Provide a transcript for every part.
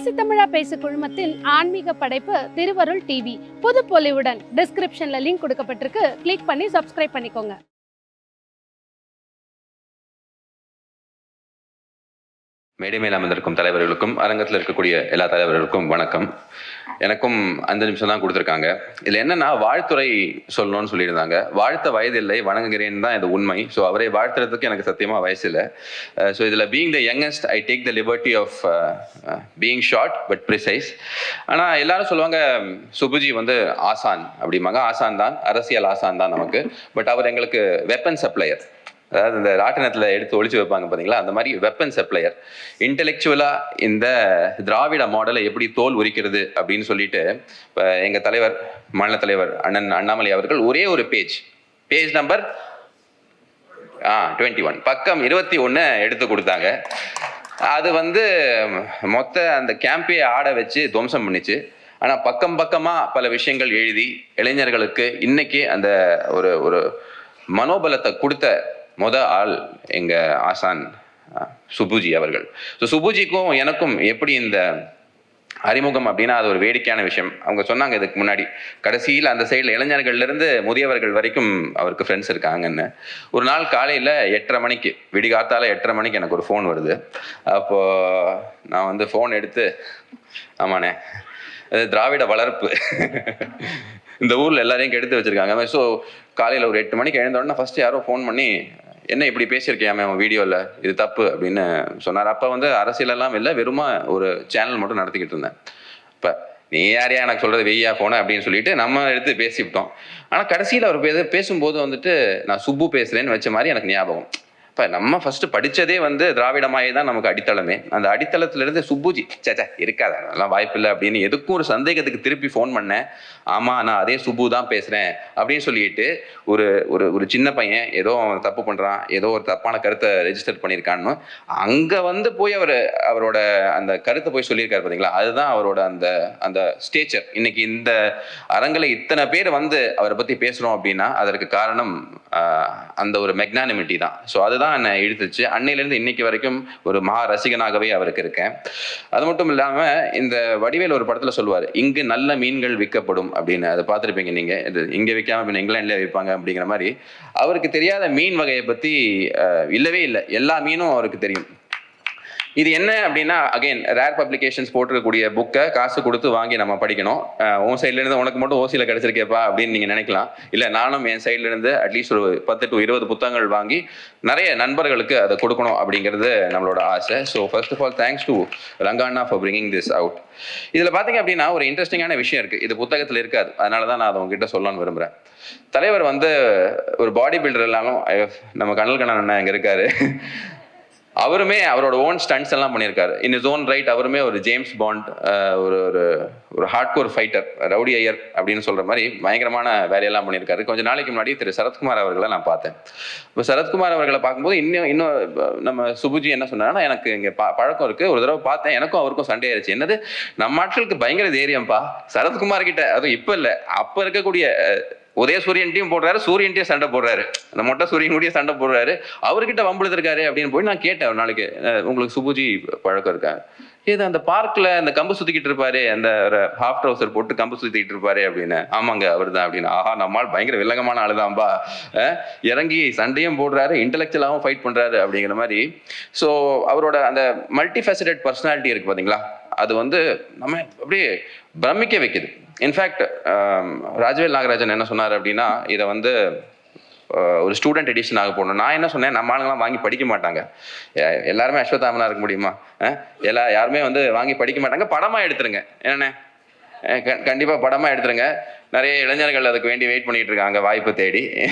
பேசு தமிழா பேசு குழுமத்தின் ஆன்மீக படைப்பு திருவருள் டிவி. புது பொலிவுடன் டிஸ்கிரிப்ஷன்ல லிங்க் கொடுக்கப்பட்டிருக்கு. கிளிக் பண்ணி சப்ஸ்கிரைப் பண்ணிக்கோங்க. மேடை மேல் அமர்ந்திருக்கும் தலைவர்களுக்கும் அரங்கத்தில் இருக்கக்கூடிய எல்லா தலைவர்களுக்கும் வணக்கம். எனக்கும் அஞ்சு நிமிஷம் தான் கொடுத்துருக்காங்க. இதில் என்னன்னா வாழ்த்துறை சொல்லணும்னு சொல்லியிருந்தாங்க. வாழ்த்த வயதில்லை வணங்குகிறேன் தான் இது உண்மை. ஸோ அவரை வாழ்த்துறதுக்கு எனக்கு சத்தியமாக வயசு இல்லை. ஸோ இதில் being the youngest I take the liberty of being short but precise ஆனால் எல்லாரும் சொல்லுவாங்க சுபுஜி வந்து ஆசான் அப்படிம்பாங்க. ஆசான் தான் அரசியல் ஆசான் தான் நமக்கு. பட் அவர் எங்களுக்கு வெப்பன் சப்ளையர் அதாவது இந்த ராட்டினத்தில் எடுத்து ஒழிச்சு வைப்பாங்க பார்த்தீங்களா அந்த மாதிரி வெப்பன் சப்ளையர் இன்டெலெக்சுவலாக இந்த திராவிட மாடலை எப்படி தோல் உரிக்கிறது அப்படின்னு சொல்லிட்டு இப்போ எங்கள் தலைவர் மாநில தலைவர் அண்ணன் அண்ணாமலை அவர்கள் ஒரே ஒரு page page number uh twenty one பக்கம் இருபத்தி ஒன்று எடுத்து கொடுத்தாங்க. அது வந்து மொத்த அந்த கேம்பையை ஆட வச்சு துவம்சம் பண்ணிச்சு. ஆனால் பக்கம் பக்கமாக பல விஷயங்கள் எழுதி இளைஞர்களுக்கு இன்னைக்கு அந்த ஒரு ஒரு மனோபலத்தை கொடுத்த மொத ஆள் எங்க ஆசான் சுபுஜி அவர்கள். ஸோ சுபுஜிக்கும் எனக்கும் எப்படி இந்த அறிமுகம் அப்படின்னா அது ஒரு வேடிக்கையான விஷயம். அவங்க சொன்னாங்க இதுக்கு முன்னாடி கடைசியில் அந்த சைடில் இளைஞர்கள்லேருந்து முதியவர்கள் வரைக்கும் அவருக்கு ஃப்ரெண்ட்ஸ் இருக்காங்கன்னு. ஒரு நாள் காலையில் எட்டரை மணிக்கு விடிகாத்தால எட்டரை மணிக்கு எனக்கு ஒரு ஃபோன் வருது. அப்போ நான் வந்து ஃபோன் எடுத்து ஆமாண்ணே அது திராவிட வளர்ப்பு. இந்த ஊரில் எல்லாரையும் கெடுத்து வச்சிருக்காங்க. ஸோ காலையில் ஒரு எட்டு மணிக்கு எழுந்த உடனே ஃபர்ஸ்ட் யாரோ ஃபோன் பண்ணி என்ன இப்படி பேசியிருக்கியாமே அவன் வீடியோவில் இது தப்பு அப்படின்னு சொன்னார். அப்போ வந்து அரசியலெல்லாம் இல்லை வெறுமா ஒரு சேனல் மட்டும் நடத்திக்கிட்டு இருந்தேன். இப்போ நீ யாரையா எனக்கு சொல்கிறது வெய்யா போன அப்படின்னு சொல்லிட்டு நம்ம எடுத்து பேசிவிட்டோம். ஆனால் கடைசியில் அவர் பேசும்போது வந்துட்டு நான் சுப்பு பேசுகிறேன்னு வச்ச மாதிரி எனக்கு ஞாபகம். இப்போ நம்ம ஃபர்ஸ்ட் படித்ததே வந்து திராவிடமாயே தான் நமக்கு அடித்தளமே. அந்த அடித்தளத்திலிருந்து சுப்புஜி சேச்சா இருக்காது அதெல்லாம் வாய்ப்பில்லை அப்படின்னு எதுக்கும் ஒரு சந்தேகத்துக்கு திருப்பி ஃபோன் பண்ணேன். ஆமாம் நான் அதே சுப்பு தான் பேசுகிறேன் அப்படின்னு சொல்லிட்டு ஒரு ஒரு ஒரு சின்ன பையன் ஏதோ அவன் தப்பு பண்ணுறான் ஏதோ ஒரு தப்பான கருத்தை ரெஜிஸ்டர் பண்ணியிருக்கான்னு. அங்கே வந்து போய் அவர் அவரோட அந்த கருத்தை போய் சொல்லியிருக்காரு பார்த்தீங்களா அதுதான் அவரோட அந்த அந்த ஸ்டேச்சர் இன்னைக்கு இந்த அரங்கில் இத்தனை பேர் வந்து அவரை பற்றி பேசுகிறோம் அப்படின்னா அதற்கு காரணம் அந்த ஒரு மெக்னானிமிட்டி தான். ஸோ அதுதான் என்னை இழுத்துச்சு. அன்னையிலேருந்து இன்னைக்கு வரைக்கும் ஒரு மகா ரசிகனாகவே அவருக்கு இருக்கேன். அது மட்டும் இல்லாமல் இந்த வடிவேல் ஒரு படத்தில் சொல்லுவார் இங்கு நல்ல மீன்கள் விற்கப்படும் அப்படின்னு. அதை பார்த்துருப்பீங்க நீங்கள் இது இங்கே விற்காம பின் இங்கிலாண்டில் விற்பாங்க அப்படிங்கிற மாதிரி. அவருக்கு தெரியாத மீன் வகையை பற்றி இல்லவே இல்லை. எல்லா மீனும் அவருக்கு தெரியும். இது என்ன அப்படின்னா அகைன் ரேர் பப்ளிகேஷன்ஸ் போட்டிருக்கக்கூடிய புக்கை காசு கொடுத்து வாங்கி நம்ம படிக்கணும். உன் சைட்லேருந்து உனக்கு மட்டும் ஓசியில் கிடைச்சிருக்கேப்பா அப்படின்னு நீங்கள் நினைக்கலாம். இல்லை நானும் என் சைட்லேருந்து அட்லீஸ்ட் ஒரு பத்து டு இருபது புத்தகங்கள் வாங்கி நிறைய நண்பர்களுக்கு அதை கொடுக்கணும் அப்படிங்கிறது நம்மளோட ஆசை. So first of all thanks to ரங்காண்ணா for bringing this out இதில் பார்த்தீங்க அப்படின்னா ஒரு இன்ட்ரெஸ்டிங்கான விஷயம் இருக்குது இது புத்தகத்தில் இருக்காது. அதனால தான் நான் அதை உங்ககிட்ட சொல்லணும்னு விரும்புறேன். தலைவர் வந்து ஒரு பாடி பில்டர் இல்லாமல் நம்ம கனல் கண்ணன் அண்ணன் இங்கே இருக்காரு. அவருமே அவரோட ஓன் ஸ்டண்ட்ஸ் எல்லாம் பண்ணியிருக்காரு. இன் இஸ் ஓன் ரைட் அவருமே ஒரு ஜேம்ஸ் பாண்ட் ஒரு ஒரு ஒரு ஹார்ட்கோர் ஃபைட்டர் ரவுடி ஐயர் அப்படின்னு சொல்கிற மாதிரி பயங்கரமான வேலையெல்லாம் பண்ணியிருக்காரு. கொஞ்சம் நாளைக்கு முன்னாடி திரு சரத்குமார் அவர்களை நான் பார்த்தேன். இப்போ சரத்குமார் அவர்களை பார்க்கும்போது இன்னும் இன்னும் நம்ம சுபுஜி என்ன சொன்னாங்கன்னா எனக்கு இங்கே ப பழக்கம் இருக்குது ஒரு தடவை பார்த்தேன். எனக்கும் அவருக்கும் சண்டை ஆயிடுச்சு என்னது? நம்ம ஆட்களுக்கு பயங்கர தைரியம்ப்பா. சரத்குமார் கிட்ட அதுவும் இப்போ இல்லை. அப்போ இருக்கக்கூடிய அஹ், உதய சூரியன்ட்டையும் போடுறாரு சூரியன்ட்டையும் சண்டை போடுறாரு. அந்த மொட்டை சூரியன் கூடயும் சண்டை போடுறாரு. அவர்கிட்ட வம்பிழுத்திருக்காரு அப்படின்னு போய் நான் கேட்டேன் ஒரு நாளைக்கு. உங்களுக்கு சுபுஜி பழக்கம் இருக்கா? இது அந்த பார்க்ல அந்த கம்பு சுத்திக்கிட்டு இருப்பாரு அந்த ஹாஃப் ட்ரௌசர் போட்டு கம்பு சுத்திக்கிட்டு இருப்பாரு அப்படின்னு. ஆமாங்க அவர் தான் அப்படின்னு. ஆஹா நம்மால் பயங்கர வில்லங்கமான ஆளுதான்பா இறங்கி சண்டையும் போடுறாரு இன்டலெக்சுவலாகவும் ஃபைட் பண்றாரு அப்படிங்கிற மாதிரி. ஸோ அவரோட அந்த மல்டி ஃபேசடட் பர்சனாலிட்டி இருக்கு பாத்தீங்களா? அது வந்து நம்ம அப்படியே பிரமிக்க வைக்குது. இன்ஃபேக்ட் ராஜவேல் நாகராஜன் என்ன சொன்னார் அப்படின்னா இதை வந்து ஒரு ஸ்டூடெண்ட் எடிஷனாக போடணும். நான் என்ன சொன்னேன் நம்ம வாங்கி படிக்க மாட்டாங்க. எல்லாருமே அஸ்வத்தாமனா இருக்க முடியுமா? எல்லா யாருமே வந்து வாங்கி படிக்க மாட்டாங்க. படமாக எடுத்துருங்க. என்னண்ணே? கண்டிப்பாக க- கண்டிப்பா எடுத்துருங்க. நிறைய இளைஞர்கள் அதுக்கு வேண்டி வெயிட் பண்ணிட்டு இருக்காங்க வாய்ப்பு தேடி.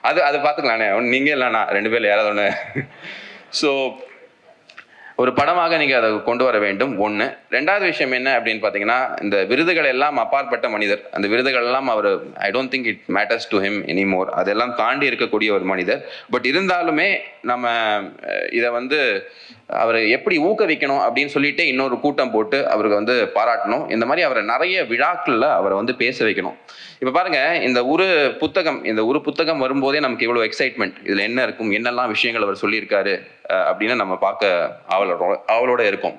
அது அது பார்த்துக்கலாண்ணே. ஒன்று நீங்கள் இல்லைண்ணா ரெண்டு பேர் யாராவது ஒன்று ஸோ ஒரு படமாக நீங்கள் அதை கொண்டு வர வேண்டும். ஒன்று ரெண்டாவது விஷயம் என்ன அப்படின்னு பார்த்தீங்கன்னா இந்த விருதுகள் எல்லாம் அப்பாற்பட்ட மனிதர். அந்த விருதுகள் எல்லாம் அவர் I don't think it matters to him anymore அதெல்லாம் தாண்டி இருக்கக்கூடிய ஒரு மனிதர். பட் இருந்தாலுமே நம்ம இதை வந்து அவரை எப்படி ஊக்குவிக்கணும் அப்படின்னு சொல்லிட்டு இன்னொரு கூட்டம் போட்டு அவருக்கு வந்து பாராட்டணும். இந்த மாதிரி அவரை நிறைய விழாக்களில் அவரை வந்து பேச வைக்கணும். இப்போ பாருங்க இந்த ஒரு புத்தகம் இந்த ஒரு புத்தகம் வரும்போதே நமக்கு இவ்வளோ எக்ஸைட்மெண்ட் இதில் என்ன இருக்கும் என்னெல்லாம் விஷயங்கள் அவர் சொல்லியிருக்காரு அப்படின்னு நம்ம பார்க்க ஆவலோட ஆவலோட இருக்கும்.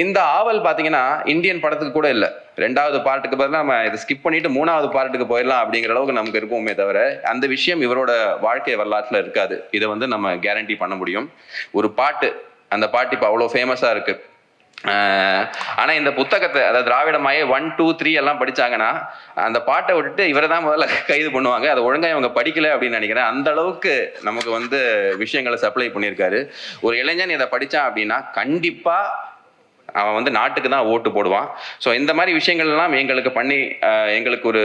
இந்த ஆவல் பார்த்தீங்கன்னா இந்தியன் படத்துக்கு கூட இல்லை. ரெண்டாவது பாட்டுக்கு பதிலாக நம்ம இதை ஸ்கிப் பண்ணிட்டு மூணாவது பாட்டுக்கு போயிடலாம் அப்படிங்கிற அளவுக்கு நமக்கு இருக்குமே தவிர அந்த விஷயம் இவரோட வாழ்க்கை வரலாற்றில் இருக்காது. இதை வந்து நம்ம கேரண்டி பண்ண முடியும். ஒரு பாட்டு அந்த பாட்டு இப்போ அவ்வளோ ஃபேமஸாக இருக்கு. ஆனால் இந்த புத்தகத்தை அதாவது திராவிடமாயே ஒன் டூ த்ரீ எல்லாம் படிச்சாங்கன்னா அந்த பாட்டை விட்டுட்டு இவரை தான் முதல்ல கைது பண்ணுவாங்க. அதை ஒழுங்காக இவங்க படிக்கல அப்படின்னு நினைக்கிறேன். அந்த அளவுக்கு நமக்கு வந்து விஷயங்களை சப்ளை பண்ணியிருக்காரு. ஒரு இளைஞன் இதை படித்தான் அப்படின்னா கண்டிப்பாக அவன் வந்து நாட்டுக்கு தான் ஓட்டு போடுவான். ஸோ இந்த மாதிரி விஷயங்கள்லாம் எங்களுக்கு பண்ணி எங்களுக்கு ஒரு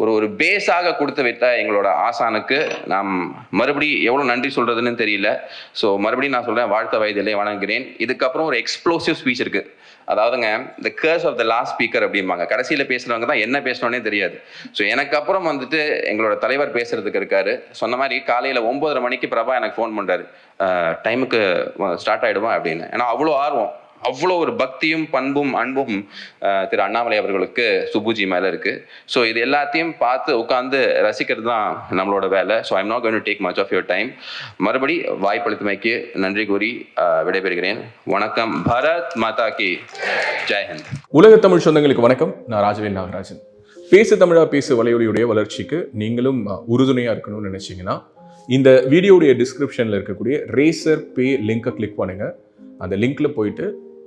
ஒரு ஒரு பேஸாக கொடுத்து வைத்த எங்களோட ஆசானுக்கு நாம் மறுபடி எவ்வளோ நன்றி சொல்கிறதுன்னு தெரியல. ஸோ மறுபடியும் நான் சொல்கிறேன் வாழ்த்த வயதிலே வணங்குகிறேன். இதுக்கப்புறம் ஒரு எக்ஸ்ப்ளோசிவ் ஸ்பீச் இருக்கு. அதாவதுங்க இந்த curse of the last speaker அப்படிம்பாங்க. கடைசியில் பேசுகிறவங்க தான் என்ன பேசணும்னே தெரியாது. ஸோ எனக்கு அப்புறம் வந்துட்டு எங்களோட தலைவர் பேசுறதுக்கு இருக்காரு. சொன்ன மாதிரி காலையில் ஒன்பதரை மணிக்கு பிரபா எனக்கு ஃபோன் பண்ணுறாரு டைமுக்கு ஸ்டார்ட் ஆகிடுவான் அப்படின்னு. ஏன்னா அவ்வளோ ஆர்வம். அவ்வளோ ஒரு பக்தியும் பண்பும் அன்பும் திரு அண்ணாமலை அவர்களுக்கு சுபுஜி மேலே இருக்கு. ஸோ இது எல்லாத்தையும் பார்த்து உட்காந்து ரசிக்கிறது தான் நம்மளோட வேலை. So I'm not going take much of your time மறுபடி வாய்ப்பளித்தமைக்கு நன்றி கூறி விடைபெறுகிறேன். வணக்கம். பரத் மாதா கி. ஜெய்ஹிந்த் உலக தமிழ் சொந்தங்களுக்கு வணக்கம். நான் ராஜவேல் நாகராஜன். பேசு தமிழா பேசு வலையொலியுடைய வளர்ச்சிக்கு நீங்களும் உறுதுணையாக இருக்கணும்னு நினச்சிங்கன்னா இந்த வீடியோடைய டிஸ்கிரிப்ஷனில் இருக்கக்கூடிய ரேசர் பே லிங்கை கிளிக் பண்ணுங்கள் அந்த லிங்க்ல போயிட்டு